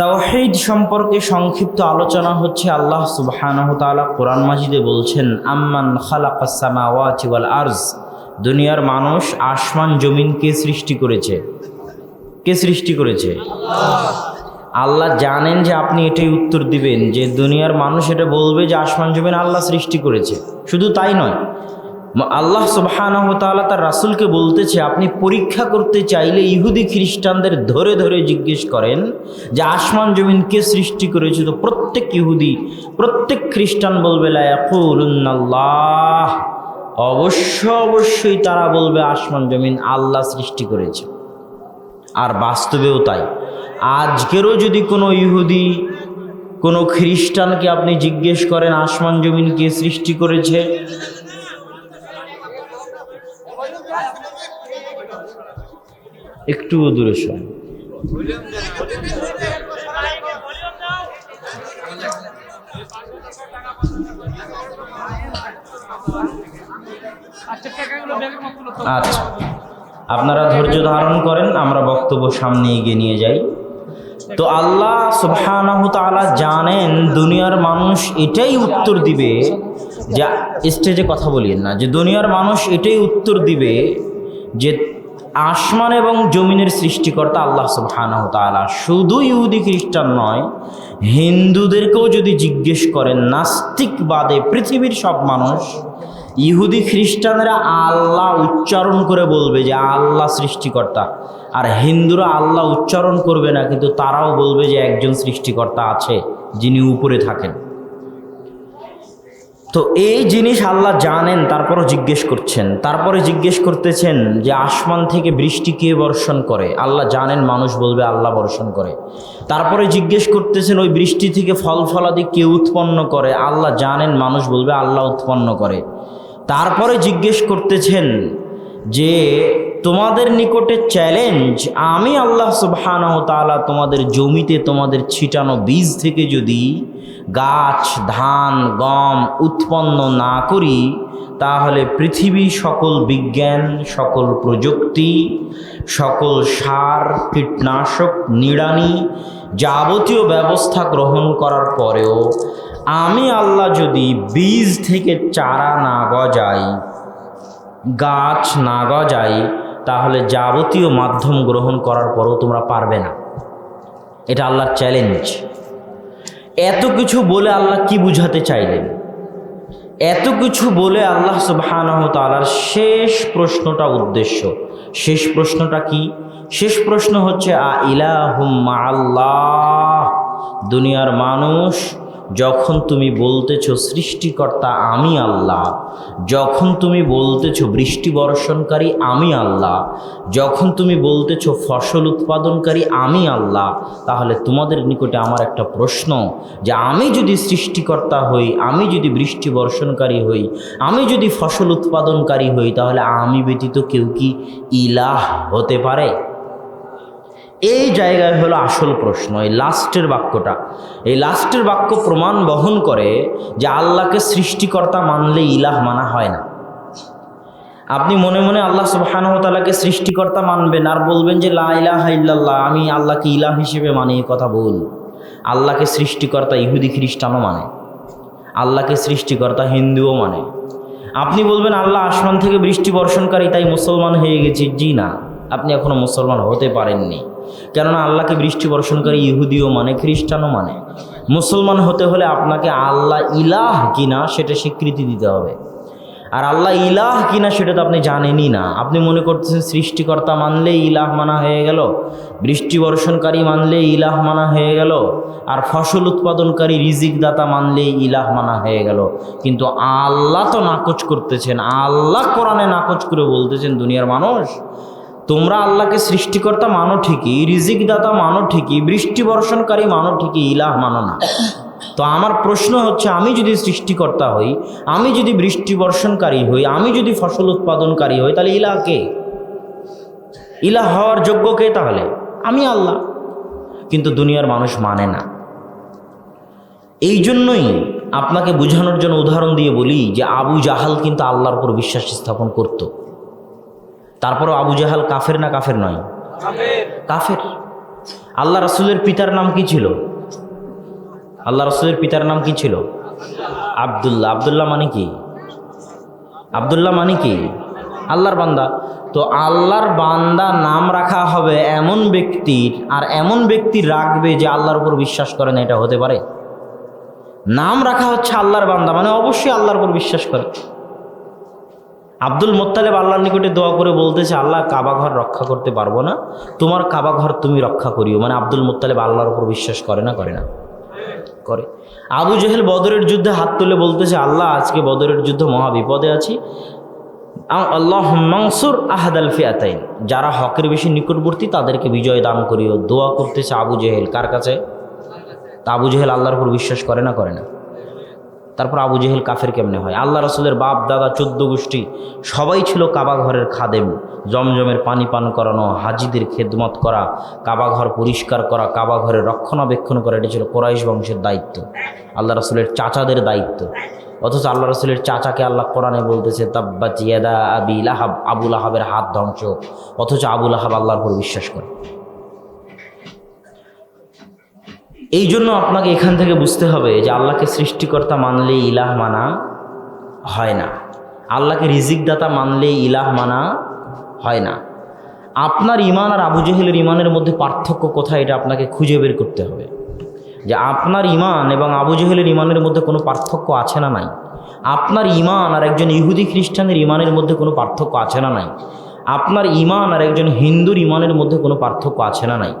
তাওহীদ সম্পর্কে সংক্ষিপ্ত আলোচনা হচ্ছে আল্লাহ সুবহানাহু তাআলা কোরআন মাজিদে বলছেন, আম্মান খালাকাস সামাওয়াতি ওয়াল আরজ দুনিয়ার মানুষ আসমান জমিন কে সৃষ্টি করেছে? কে সৃষ্টি করেছে? আল্লাহ জানেন যে আপনি এটাই উত্তর দিবেন, যে দুনিয়ার মানুষ এটা বলবে যে আসমান জমিন আল্লাহ সৃষ্টি করেছে। শুধু তাই নয় আল্লাহ সুবহানাহু তার রাসুলকে বলতেছে, আপনি পরীক্ষা করতে চাইলে ইহুদি খ্রিস্টানদের ধরে ধরে জিজ্ঞেস করেন যে আসমান জমিন কে সৃষ্টি করেছে? তো প্রত্যেক ইহুদি, প্রত্যেক খ্রিস্টান বলবে, লা অবশ্য অবশ্যই তারা বলবে, আসমান জমিন আল্লাহ সৃষ্টি করেছে। আর বাস্তবেও তাই। আজকেরও যদি কোনো ইহুদি, কোনো খ্রিস্টানকে আপনি জিজ্ঞেস করেন, আসমান জমিন কে সৃষ্টি করেছে? একটু দূরে শোন আচ্ছা। আপনারা ধৈর্য ধারণ করেন, আমরা বক্তব্য সামনে এগিয়ে নিয়ে যাই। তো আল্লাহ সুবহানাহু তাআলা জানেন দুনিয়ার মানুষ এটাই উত্তর দিবে যে, স্টেজে কথা বলিয়েন না, যে দুনিয়ার মানুষ এটাই উত্তর দিবে যে আসমান এবং জমিনের সৃষ্টিকর্তা আল্লাহ সুবহানাহু তাআলা। শুধু ইহুদি খ্রিস্টান নয়, হিন্দুদেরকেও যদি জিজ্ঞেস করেন, নাস্তিক বাদে পৃথিবীর সব মানুষ, ইহুদি খ্রিস্টানরা আল্লাহ উচ্চারণ করে বলবে যে আল্লাহ সৃষ্টিকর্তা। আর হিন্দুরা আল্লাহ উচ্চারণ করবে না, কিন্তু তারাও বলবে যে একজন সৃষ্টিকর্তা আছে, যিনি উপরে থাকেন। তো এই জিনিস আল্লাহ জানেন, তারপরও জিজ্ঞেস করছেন। তারপরে জিজ্ঞেস করতেছেন যে আসমান থেকে বৃষ্টি কে বর্ষণ করে? আল্লাহ জানেন, মানুষ বলবে আল্লাহ বর্ষণ করে। তারপরে জিজ্ঞেস করতেছেন, ওই বৃষ্টি থেকে ফল ফলাদি কে উৎপন্ন করে? আল্লাহ জানেন, মানুষ বলবে আল্লাহ উৎপন্ন করে। তারপরে জিজ্ঞেস করতেছেন যে তোমাদের নিকটে চ্যালেঞ্জ আমি আল্লাহ সুবহানাহ তাআলা তোমাদের জমিতে তোমাদের ছিটানো বীজ থেকে যদি গাছ, ধান, গম উৎপন্ন না করি, তাহলে পৃথিবী সকল বিজ্ঞান, সকল প্রযুক্তি, সকল সার, কীটনাশক, নিড়ানি যাবতীয় ব্যবস্থা গ্রহণ করার পরেও আমি আল্লাহ যদি বীজ থেকে চারা না গজাই গাছ না গজাই, তাহলে যাবতীয় মাধ্যম গ্রহণ করার পরও তোমরা পারবে না। এটা আল্লাহর চ্যালেঞ্জ এত কিছু বলে আল্লাহ কি বুঝাতে চাইলেন? এত কিছু বলে আল্লাহ সুবহানাহু তাআলার শেষ প্রশ্নটা উদ্দেশ্য। শেষ প্রশ্নটা কি? শেষ প্রশ্ন হচ্ছে, আ ইলাহুম আল্লাহ দুনিয়ার মানুষ যখন তুমি বলতেছো সৃষ্টিকর্তা আমি আল্লাহ, যখন তুমি বলতেছো বৃষ্টি বর্ষণকারী আমি আল্লাহ, যখন তুমি বলতেছো ফসল উৎপাদনকারী আমি আল্লাহ, তাহলে তোমাদের নিকটে আমার একটা প্রশ্ন, যে আমি যদি সৃষ্টিকর্তা হই, আমি যদি বৃষ্টি বর্ষণকারী হই, আমি যদি ফসল উৎপাদনকারী হই, তাহলে আমি ব্যতীত কেউ কি ইলাহ হতে পারে? এই জায়গায় হলো আসল প্রশ্ন, এই লাস্টের বাক্যটা। এই লাস্টের বাক্য প্রমাণ বহন করে যে আল্লাহকে সৃষ্টিকর্তা মানলে ইলাহ মানা হয় না। আপনি মনে মনে আল্লাহ সুবাহানহতালাকে সৃষ্টিকর্তা মানবেন আর বলবেন যে, লা ইলাহা ইল্লাল্লাহ, আমি আল্লাহকে ইলাহ হিসেবে মানি এই কথা বল। আল্লাহকে সৃষ্টিকর্তা ইহুদি খ্রিস্টানও মানে। আল্লাহকে সৃষ্টিকর্তা হিন্দুও মানে। আপনি বলবেন, আল্লাহ আসমান থেকে বৃষ্টি বর্ষণকারী, তাই মুসলমান হয়ে গেছি। জি না, আপনি এখনও মুসলমান হতে পারেননি। কেননা আল্লাহকে বৃষ্টি বর্ষণকারী ইহুদিও মানে খ্রিস্টানও মানে। মুসলমান হতে হলে আপনাকে আল্লাহ ইলাহ কিনা সেটা স্বীকৃতি দিতে হবে। আর আল্লাহ ইলাহ কিনা সেটা তো আপনি জানেনই না। আপনি মনে করতেছেন সৃষ্টিকর্তা মানলে ইলাহ মানা হয়ে গেল, বৃষ্টি বর্ষণকারী মানলে ইলাহ মানা হয়ে গেল, আর ফসল উৎপাদনকারী রিজিক দাতা মানলে ইলাহ মানা হয়ে গেল। কিন্তু আল্লাহ তো নাকচ করতেছেন, আল্লাহ কোরআনে নাকচ করে বলতেছেন, দুনিয়ার মানুষ তোমরা আল্লাহকে সৃষ্টিকর্তা মানো ঠিকই রিজিক দাতা মানো ঠিকই, বৃষ্টি বর্ষণকারী মানো ঠিকই, ইলাহ মানো না। তো আমার প্রশ্ন হচ্ছে, আমি যদি সৃষ্টিকর্তা হই, আমি যদি বৃষ্টি বর্ষণকারী হই, আমি যদি ফসল উৎপাদনকারী হই, তাহলে ইলাহ কে? ইলাহ হওয়ার যোগ্য কে তাহলে? আমি আল্লাহ। কিন্তু দুনিয়ার মানুষ মানে না। এই জন্যই আপনাকে বোঝানোর জন্য উদাহরণ দিয়ে বলি যে আবু জাহাল কিন্তু আল্লাহর উপর বিশ্বাস স্থাপন করত। তারপরও আবু জাহাল কাফের না কাফের নয়? কাফের। আল্লাহ রসুলের পিতার নাম কি ছিল? আল্লাহ রসুলের পিতার নাম কি ছিল? আবদুল্লাহ। আবদুল্লাহ মানে কি? আবদুল্লাহ মানে কি? আল্লাহর বান্দা। তো আল্লাহর বান্দা নাম রাখা হবে এমন ব্যক্তির, আর এমন ব্যক্তি রাখবে যে আল্লাহর উপর বিশ্বাস করে না, এটা হতে পারে। নাম রাখা হচ্ছে আল্লাহর বান্দা মানে অবশ্যই আল্লাহর উপর বিশ্বাস করে। আব্দুল মোত্তালেব আল্লাহর নিকটে দোয়া করে বলতেছে, আল্লাহ কাবা ঘর রক্ষা করতে পারব না। তোমার কাবা ঘর তুমি রক্ষা করিও। মানে আব্দুল মোত্তালেব আল্লাহর উপর বিশ্বাস করে না করে না? করে। আবু জেহেল বদরের যুদ্ধে হাত তুলে বলতেছে, আল্লাহ, আজকে বদরের যুদ্ধ মহা বিপদে আছি। আল্লাহ মাংসুর আহাদাল ফিয়াতাইন। যারা হকের বেশি নিকটবর্তী, তাদেরকে বিজয় দান করিও। দোয়া করতেছে আবু জেহেল। কার কাছে? তা আবু জেহেল আল্লাহর উপর বিশ্বাস করে না করে না? তারপর আবু জেহেল কাফের কেমনে হয়? আল্লাহ রসুলের বাপ, দাদা, চোদ্দ গোষ্ঠী সবাই ছিল কাবা ঘরের খাদেম। জমজমের পানি পান করানো, হাজিদের খেদমত করা, কাবা ঘর পরিষ্কার করা, কাবা ঘরের রক্ষণাবেক্ষণ করা, এটি ছিল কোরাইশ বংশের দায়িত্ব। আল্লাহ রসুলের চাচাদের দায়িত্ব। অথচ আল্লাহ রসুলের চাচাকে আল্লাহ কোরআনে বলতেছে তাব্বা চিয়াদা আবি লাহাব আবুল আহাবের হাত ধ্বংস। অথচ আবুল আহাব আল্লাহর উপর বিশ্বাস করে। এই জন্য আপনাকে এখান থেকে বুঝতে হবে যে আল্লাহকে সৃষ্টিকর্তা মানলেই ইলাহ মানা হয় না। আল্লাহকে রিজিকদাতা মানলেই ইলাহ মানা হয় না। আপনার ইমান আর আবু জেহেলের ইমানের মধ্যে পার্থক্য কোথায় এটা আপনাকে খুঁজে বের করতে হবে। যে আপনার ইমান এবং আবু জেহেলের ইমানের মধ্যে কোনো পার্থক্য আছে না নাই? আপনার ইমান আর একজন ইহুদি খ্রিস্টানের ইমানের মধ্যে কোনো পার্থক্য আছে না নাই? আপনার ইমান আর একজন হিন্দুর ইমানের মধ্যে কোনো পার্থক্য আছে না নাই?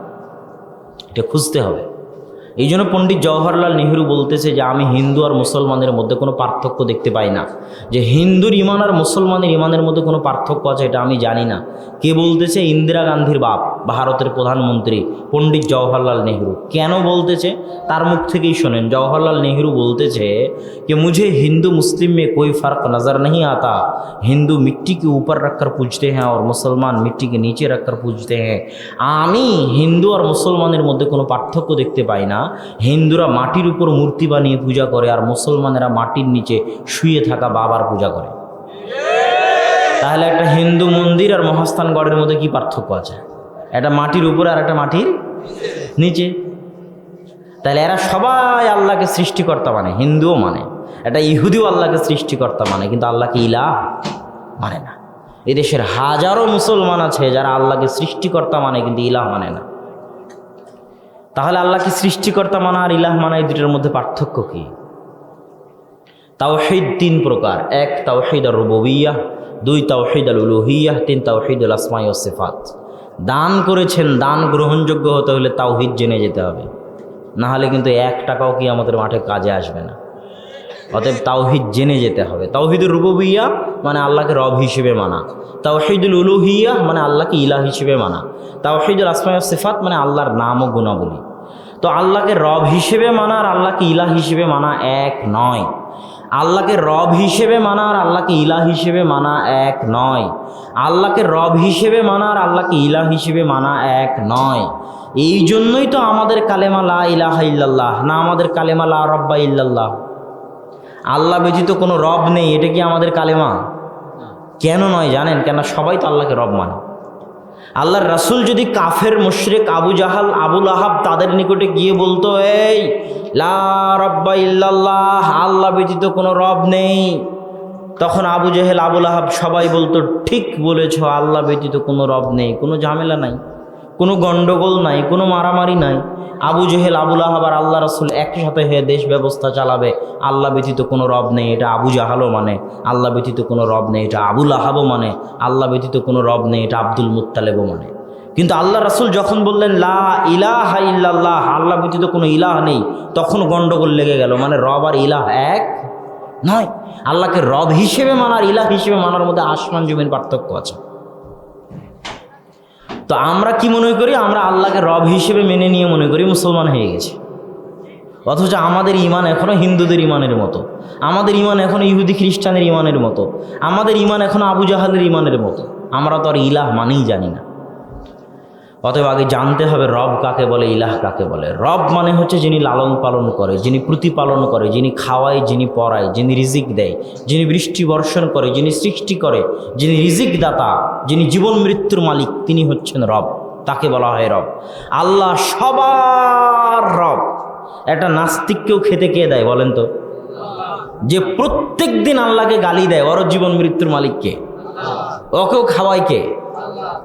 এটা খুঁজতে হবে। এই জন্য পণ্ডিত জওহরলাল নেহরু বলতেছে যে আমি হিন্দু আর মুসলমানের মধ্যে কোনো পার্থক্য দেখতে পাই না যে হিন্দুর ইমান আর মুসলমানের ইমানের মধ্যে কোনো পার্থক্য আছে এটা আমি জানি না কে বলতেছে ইন্দিরা গান্ধীর বাপ ভারতের প্রধানমন্ত্রী পণ্ডিত জওহরলাল নেহরু কেন বলতেছে তার মুখ থেকেই শোনেন জওহরলাল নেহরু বলতেছে कि मुझे हिंदू मुस्लिम में कोई फ़र्क नज़र नहीं आता हिंदू मिट्टी के ऊपर रखकर पूजते हैं और मुसलमान मिट्टी के नीचे रखकर पूजते हैं আমি হিন্দু আর মুসলমানের মধ্যে কোনো পার্থক্য দেখতে পাই না হিন্দুরা মাটির উপর মূর্তি বানিয়ে পূজা করে আর মুসলমানেরা মাটির নিচে শুয়ে থাকা বাবার পূজা করে। তাহলে একটা হিন্দু মন্দির আর মহাস্থানগড়ের মধ্যে কি পার্থক্য আছে? একটা মাটির উপরে আর একটা মাটির নিচে। তাহলে এরা সবাই আল্লাহকে সৃষ্টিকর্তা মানে হিন্দুও মানে। এটা ইহুদিও আল্লাহকে সৃষ্টিকর্তা মানে কিন্তু আল্লাহকে ইলাহ মানে না। এদেশের হাজারো মুসলমান আছে যারা আল্লাহকে সৃষ্টিকর্তা মানে কিন্তু ইলাহ মানে না। তাহলে আল্লাহকে সৃষ্টিকর্তা মানা আর ইলাহ মানা এই দুটোর মধ্যে পার্থক্য কি? তাওহিদ তিন প্রকার। এক, তাওহিদ আর রুববিয়া দুই, তাওহিদ আল উলুহিয়া তিন, তাওহিদ আল আসমাই ও সেফাত। দান করেছেন, দান গ্রহণযোগ্য হতে হলে তাওহিদ জেনে যেতে হবে। না হলে কিন্তু এক টাকাও কি আমাদের মাঠে কাজে আসবে না। অতএব তাওহিদ জেনে যেতে হবে। তাওহিদুল রুববিয়া মানে আল্লাহকে রব হিসেবে মানা। তাওহিদুল উলুহিয়া মানে আল্লাহকে ইলাহ হিসেবে মানা। তাওহিদুল আসমাই সিফাত মানে আল্লাহর নাম ও গুণাবলী। তো আল্লাহকে রব হিসেবে মানা আর আল্লাহকে ইলাহ হিসেবে মানা এক নয়। আল্লাহকে রব হিসেবে মানা আর আল্লাহকে ইলাহ হিসেবে মানা এক নয়। আল্লাহকে রব হিসেবে মানা আর আল্লাহকে ইলাহ হিসেবে মানা এক নয়। এই জন্যই তো আমাদের কালেমা লা ইলাহা ইল্লাল্লাহ না আমাদের কালেমা লা রব্বা ইল্লাল্লাহ। আল্লাহ ব্যতীত কোনো রব নেই এটা কি আমাদের কালেমা? কেন নয় জানেন? কেন সবাই তো আল্লাহকে রব মানে। আল্লাহর রাসুল যদি কাফের, মুশরেক, আবু জাহাল আবুল আহাব তাদের নিকটে গিয়ে বলতো, এই, লা রব্বা ইল্লাল্লাহ, আল্লাহ ব্যতীত কোনো রব নেই। তখন আবু জাহেল আবুল আহাব সবাই বলতো, ঠিক বলেছ, আল্লাহ ব্যতীত কোনো রব নেই, কোনো ঝামেলা নাই। কোনো গণ্ডগোল নাই, কোনো মারামারি নাই। আবু জেহেল আবুল আহাব আর আল্লাহ রাসুল একসাথে হয়ে দেশ ব্যবস্থা চালাবে। আল্লাহ ব্যতীত কোনো রব নেই, এটা আবু জাহালও মানে। আল্লাহ ব্যতীত কোনো রব নেই, এটা আবুল আহাবও মানে। আল্লাহ ব্যতীত কোনো রব নেই, এটা আব্দুল মুত্তালেবও মানে। কিন্তু আল্লাহ রাসুল যখন বললেন, লা ইলাহা ইল্লাল্লাহ আল্লাহ ব্যতীত কোনো ইলাহ নেই, তখন গণ্ডগোল লেগে গেল। মানে রব আর ইলাহ এক নয়। আল্লাহকে রব হিসেবে মানার, ইলাহ হিসেবে মানার মধ্যে আসমান জমির পার্থক্য আছে। তো আমরা কি মনে করি? আমরা আল্লাহকে রব হিসেবে মেনে নিয়ে মনে করি মুসলমান হয়ে গেছে। অথচ আমাদের ইমান এখনও হিন্দুদের ইমানের মতো। আমাদের ইমান এখনও ইহুদি খ্রিস্টানের ইমানের মতো। আমাদের ইমান এখনও আবু জাহালের ইমানের মতো। আমরা তো আর ইলাহ মানেই জানি না। অতএব আগে জানতে হবে রব কাকে বলে, ইলাহ কাকে বলে। রব মানে হচ্ছে যিনি লালন পালন করে, যিনি প্রতিপালন করে, যিনি খাওয়ায়, যিনি পড়ায় যিনি রিজিক দেয়, যিনি বৃষ্টি বর্ষণ করে, যিনি সৃষ্টি করে, যিনি রিজিক দাতা যিনি জীবন মৃত্যুর মালিক, তিনি হচ্ছেন রব। তাকে বলা হয় রব। আল্লাহ সবার রব। একটা নাস্তিককেও খেতে কে দেয় বলেন তো? যে প্রত্যেক দিন আল্লাহকে গালি দেয়, ওর জীবন মৃত্যুর মালিককে ওকেও খাওয়ায় কে?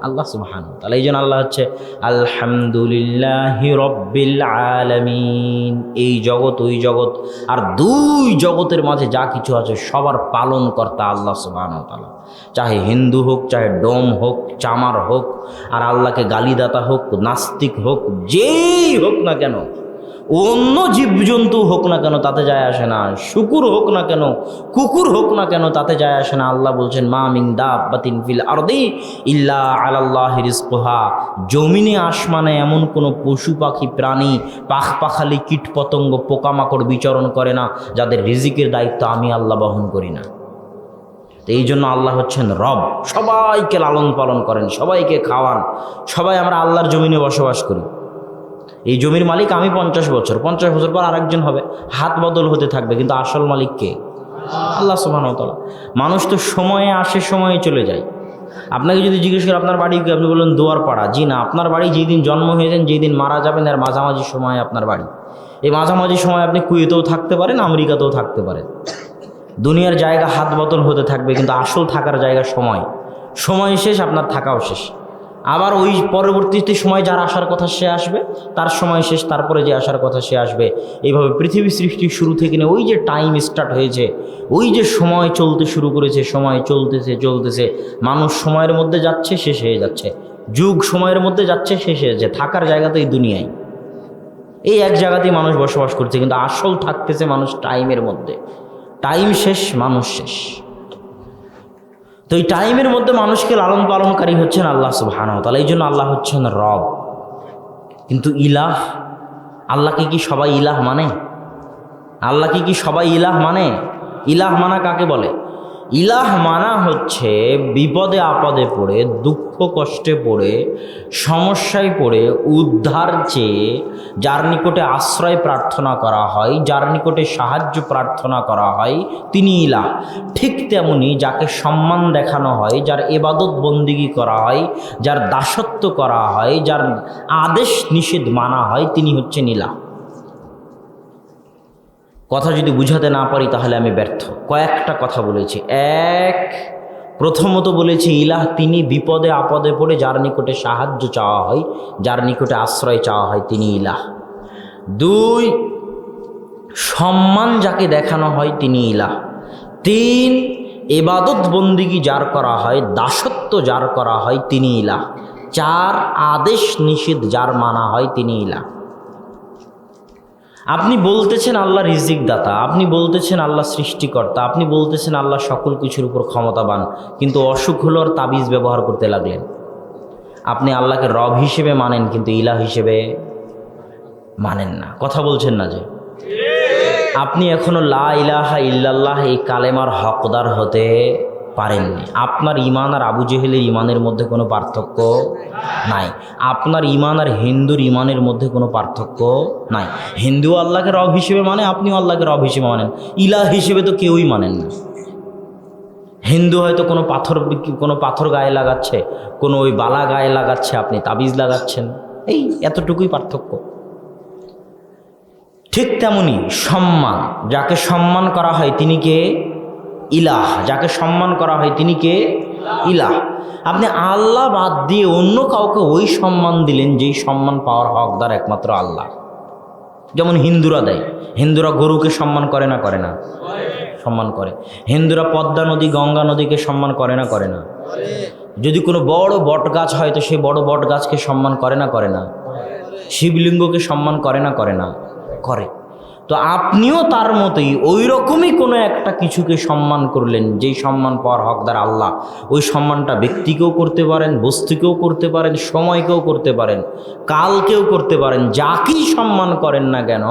আল্লাহ সুবহান তাহলে এই জন্য আল্লাহ হচ্ছে, আলহামদুলিল্লাহ রব্বিল আলমিন। এই জগৎ, ওই জগৎ, আর দুই জগতের মাঝে যা কিছু আছে সবার পালন কর্তা আল্লাহ সুবহান তালা চাহে হিন্দু হোক, চাহে ডোম হোক, চামার হোক, আর আল্লাহকে গালিদাতা হোক, নাস্তিক হোক, যেই হোক না কেন অন্য জীবজন্তু হোক না কেন তাতে যায় আসে না। শুকুর হোক না কেন, কুকুর হোক না কেন তাতে যায় আসে না। আল্লাহ বলছেন, মা মিং দাবাতিন ফিল আরদি ইল্লা আলাল্লাহ রিজকুহা। জমিনে, আসমানে এমন কোনো পশু পাখি, প্রাণী পাখ পাখালি কীট পতঙ্গ পোকামাকড় বিচরণ করে না, যাদের রিজিকের দায়িত্ব আমি আল্লাহ বহন করি না। এই জন্য আল্লাহ হচ্ছেন রব। সবাইকে লালন পালন করেন, সবাইকে খাওয়ান। সবাই আমরা আল্লাহর জমিনে বসবাস করি। এই জমির মালিক আমি পঞ্চাশ বছর পঞ্চাশ বছর পর আরেকজন হবে। হাত বদল হতে থাকবে, কিন্তু আসল মালিক কে? আল্লাহ সুবাহতলা মানুষ তো সময়ে আসে, সময়ে চলে যায়। আপনাকে যদি জিজ্ঞেস করে, আপনার বাড়ি আপনি বললেন দুয়ার পাড়া জি না, আপনার বাড়ি যেই দিন জন্ম হয়েছেন যেই দিন মারা যাবেন আর মাঝামাঝি সময় আপনার বাড়ি। এই মাঝামাঝি সময় আপনি কুয়েতেও থাকতে পারেন, আমেরিকাতেও থাকতে পারেন। দুনিয়ার জায়গা হাত বদল হতে থাকবে, কিন্তু আসল থাকার জায়গা সময়। সময় শেষ, আপনার থাকাও শেষ। আবার ওই পরবর্তীতে সময় যার আসার কথা সে আসবে, তার সময় শেষ, তারপরে যে আসার কথা সে আসবে। এইভাবে পৃথিবী সৃষ্টির শুরু থেকে নিয়ে ওই যে টাইম স্টার্ট হয়েছে, ওই যে সময় চলতে শুরু করেছে, সময় চলতেছে চলতেছে, মানুষ সময়ের মধ্যে যাচ্ছে, শেষ হয়ে যাচ্ছে। যুগ সময়ের মধ্যে যাচ্ছে, শেষ হয়ে যাচ্ছে। থাকার জায়গা তো এই দুনিয়ায়। এই এক জায়গাতেই মানুষ বসবাস করছে, কিন্তু আসল থাকতেছে মানুষ টাইমের মধ্যে। টাইম শেষ, মানুষ শেষ। তো এই টাইমের মধ্যে মানুষকে লালন পালনকারী হচ্ছেন আল্লাহ সুবহান তাহলে এই জন্য আল্লাহ হচ্ছেন রব। কিন্তু ইলাহ, আল্লাহকে কি সবাই ইলাহ মানে? আল্লাহকে কি সবাই ইলাহ মানে? ইলাহ মানা কাকে বলে? ইলাহ মানা হচ্ছে বিপদে আপদে পড়ে, দুঃখ কষ্টে পড়ে, সমস্যায় পড়ে, উদ্ধার চেয়ে যার নিকটে আশ্রয় প্রার্থনা করা হয়, যার নিকটে সাহায্য প্রার্থনা করা হয়, তিনি ইলাহ। ঠিক তেমনি যাকে সম্মান দেখানো হয়, যার এবাদত বন্দিগি করা হয়, যার দাসত্ব করা হয়, যার আদেশ নিষেধ মানা হয়, তিনি হচ্ছেন ইলাহ। কথা যদি বুঝাতে না পারি তাহলে আমি ব্যর্থ। কয়েকটা কথা বলেছি। এক, প্রথমত বলেছি, ইলাহ তিনি বিপদে আপদে পড়ে যার নিকটে সাহায্য চাওয়া হয়, যার নিকটে আশ্রয় চাওয়া হয় তিনি ইলাহ। দুই, সম্মান যাকে দেখানো হয় তিনি ইলাহ। তিন, এবাদত বন্দিগি যার করা হয়, দাসত্ব যার করা হয় তিনি ইলাহ। চার, আদেশ নিষেধ যার মানা হয় তিনি ইলাহ। আপনি বলতেছেন আল্লাহ রিজিক দাতা আপনি বলতেছেন আল্লাহ সৃষ্টিকর্তা, আপনি বলতেছেন আল্লাহ সকল কিছুর উপর ক্ষমতাবান, কিন্তু অসুখ হলো তাবিজ ব্যবহার করতে লাগলেন। আপনি আল্লাহকে রব হিসেবে মানেন, কিন্তু ইলা হিসেবে মানেন না। কথা বলছেন না যে? আপনি এখনও লা ইলাহা ইল্লাল্লাহ এই কালেমার হকদার হতে পারেননি। আপনার ইমান আর আবু জেহেলের ইমানের মধ্যে কোনো পার্থক্য নাই। আপনার ইমান আর হিন্দুর ইমানের মধ্যে কোনো পার্থক্য নাই। হিন্দু আল্লাহকে রব হিসেবে মানে আপনিও আল্লাহকে রব হিসেবে মানেন। ইলাহ হিসেবে তো কেউই মানেন না। হিন্দু হয়তো কোনো পাথর কোনো পাথর গায়ে লাগাচ্ছে, কোনো ওই বালা গায়ে লাগাচ্ছে, আপনি তাবিজ লাগাচ্ছেন। এই এতটুকুই পার্থক্য। ঠিক তেমনি সম্মান, যাকে সম্মান করা হয়, তিনি কে? ইলাহ, যাকে সম্মান করা হয় তিনি কে? ইলাহ। আপনি আল্লাহ বাদ দিয়ে অন্য কাউকে ওই সম্মান দিলেন যেই সম্মান পাওয়ার হকদার একমাত্র আল্লাহ। যেমন হিন্দুরা দেয়, হিন্দুরা গরুকে সম্মান করে না করে না। সম্মান করে। হিন্দুরা পদ্মা নদী, গঙ্গা নদীকে সম্মান করে না করে না। যদি কোনো বড় বট গাছ হয় তো সেই বড় বট গাছকে সম্মান করে না করে না। শিবলিঙ্গকে সম্মান করে না করে না। করে। তো আপনিও তার মতোই ওই রকমই কোনো একটা কিছুকে সম্মান করলেন, যেই সম্মান পাওয়ার হকদার আল্লাহ। ওই সম্মানটা ব্যক্তিকেও করতে পারেন, বস্তুকেও করতে পারেন, সময়কেও করতে পারেন, কালকেও করতে পারেন, যাকেই সম্মান করেন না কেন,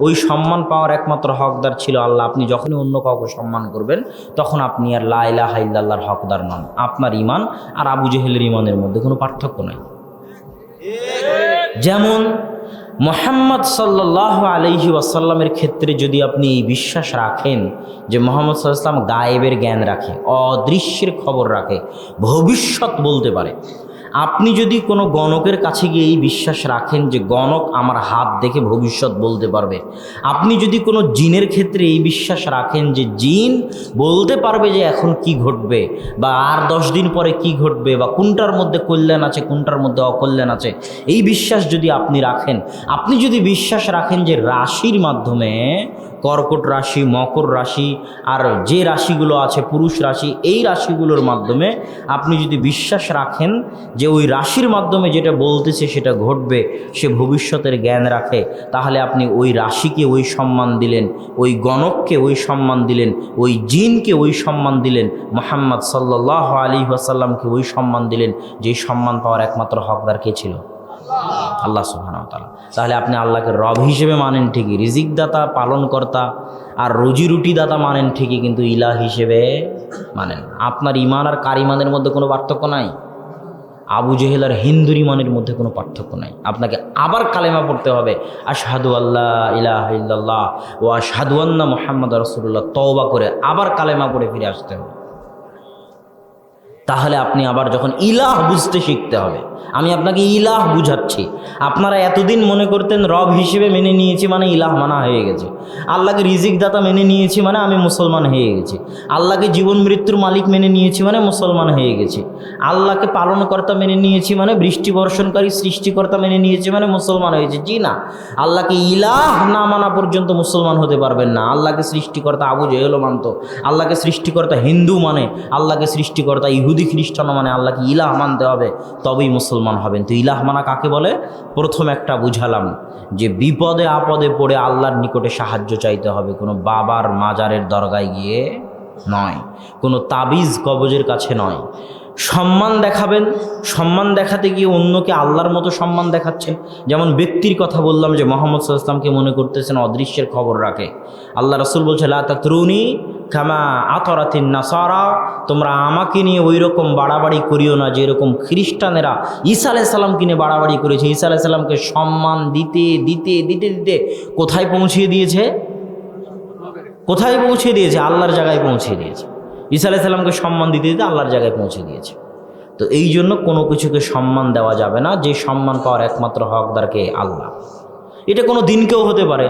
ওই সম্মান পাওয়ার একমাত্র হকদার ছিল আল্লাহ। আপনি যখনই অন্য কাউকে সম্মান করবেন, তখন আপনি আর লাইলা হাইল্লাহর হকদার নন। আপনার ইমান আর আবু জেহেলের ইমানের মধ্যে কোনো পার্থক্য নাই। যেমন মোহাম্মদ সাল্লাহ আলহি ওয়াসাল্লামের ক্ষেত্রে যদি আপনি এই বিশ্বাস রাখেন যে মোহাম্মদ সাল্লাম গায়েবের জ্ঞান রাখে, অদৃশ্যের খবর রাখে, ভবিষ্যৎ বলতে পারে আপনি যদি কোনো গণকের কাছে গিয়ে এই বিশ্বাস রাখেন যে গণক আমার হাত দেখে ভবিষ্যৎ বলতে পারবে, আপনি যদি কোনো জিনের ক্ষেত্রে এই বিশ্বাস রাখেন যে জিন বলতে পারবে যে এখন কি ঘটবে বা আর দশ দিন পরে কি ঘটবে বা কোনটার মধ্যে কল্যাণ আছে, কোনটার মধ্যে অকল্যাণ আছে, এই বিশ্বাস যদি আপনি রাখেন, আপনি যদি বিশ্বাস রাখেন যে রাশির মাধ্যমে কর্কট রাশি, মকর রাশি আর যে রাশিগুলো আছে, পুরুষ রাশি, এই রাশিগুলোর মাধ্যমে আপনি যদি বিশ্বাস রাখেন যে ওই রাশির মাধ্যমে যেটা বলতেছে সেটা ঘটবে, সে ভবিষ্যতের জ্ঞান রাখে, তাহলে আপনি ওই রাশিকে ওই সম্মান দিলেন, ওই গণককে ওই সম্মান দিলেন, ওই জিনকে ওই সম্মান দিলেন, মোহাম্মদ সাল্লাহ আলী ওয়াসাল্লামকে ওই সম্মান দিলেন যেই সম্মান পাওয়ার একমাত্র হকদার কে ছিল? আল্লাহ তাআলা। তাহলে আপনি আল্লাহকে রব হিসেবে মানেন ঠিকই রিজিক দাতা পালনকর্তা আর রুজি রুটি দাতা মানেন ঠিকই, কিন্তু ইলা হিসেবে মানেন আপনার ইমান আর কার ইমানের মধ্যে কোনো পার্থক্য নাই? আবু জেহেল আর হিন্দুর ইমানের মধ্যে কোনো পার্থক্য নাই। আপনাকে আবার কালেমা পড়তে হবে, আশহাদু আল্লাহ ইলাহ ইল্লাল্লাহ ও আশহাদু মোহাম্মদ রসুল্লাহ তওবা করে আবার কালেমা পড়ে ফিরে আসতে হবে। তাহলে আপনি আবার যখন ইলাহ বুঝতে শিখতে হবে, আমি আপনাকে ইলাহ বুঝাচ্ছি। আপনারা এতদিন মনে করতেন রব হিসেবে মেনে নিয়েছি মানে ইলাহ মানা হয়ে গেছে। আল্লাহকে রিজিক দাতা মেনে নিয়েছি মানে আমি মুসলমান হয়ে গেছি। আল্লাহকে জীবন মৃত্যুর মালিক মেনে নিয়েছি মানে মুসলমান হয়ে গেছি। আল্লাহকে পালনকর্তা মেনে নিয়েছি মানে বৃষ্টি বর্ষণকারী সৃষ্টিকর্তা মেনে নিয়েছি মানে মুসলমান হয়েছে জি না, আল্লাহকে ইলাহ না মানা পর্যন্ত মুসলমান হতে পারবেন না। আল্লাহকে সৃষ্টিকর্তা আবু জেহেলও মানত, আল্লাহকে সৃষ্টিকর্তা হিন্দু মানে আল্লাহকে সৃষ্টিকর্তা ইহুদি খ্রিস্টানও মানে আল্লাহকে ইলাহ মানতে হবে, তবেই মুসলমান হবেন। তো ইলাহ মানা কাকে বলে? প্রথম একটা বুঝালাম যে বিপদে আপদে পড়ে আল্লাহর নিকটে সাহায্য চাইতে হবে। কোনো বাবার মাজারের দরগায় গিয়ে নয়। কোনো তাবিজ কবজের কাছে নয়। সম্মান দেখাবেন, সম্মান দেখাতে গিয়ে অন্যকে আল্লাহর মতো সম্মান দেখাচ্ছেন। যেমন ব্যক্তির কথা বললাম যে মোহাম্মদ সাল্লামকে মনে করতেছেন অদৃশ্যের খবর রাখে। আল্লাহ রসুল বলছে লাতাতরুনি খামা আতরাতিন নাসারা তোমরা আমাকে নিয়ে ওই রকম বাড়াবাড়ি করিও না, যেরকম খ্রিস্টানেরা ঈসা আলাইসাল্লামকে নিয়ে বাড়াবাড়ি করেছে। ঈসা আলাইসাল্লামকে সম্মান দিতে দিতে দিতে দিতে কোথায় পৌঁছিয়ে দিয়েছে? কোথায় পৌঁছে দিয়েছে? আল্লাহর জায়গায় পৌঁছে দিয়েছে। ঈসা আলাইসাল্লামকে সম্মান দিতে দিতে আল্লাহর জায়গায় পৌঁছে দিয়েছে। তো এই জন্য কোনো কিছুকে সম্মান দেওয়া যাবে না, যে সম্মান পাওয়ার একমাত্র হকদারকে আল্লাহ। এটা কোনো দিনকেও হতে পারে।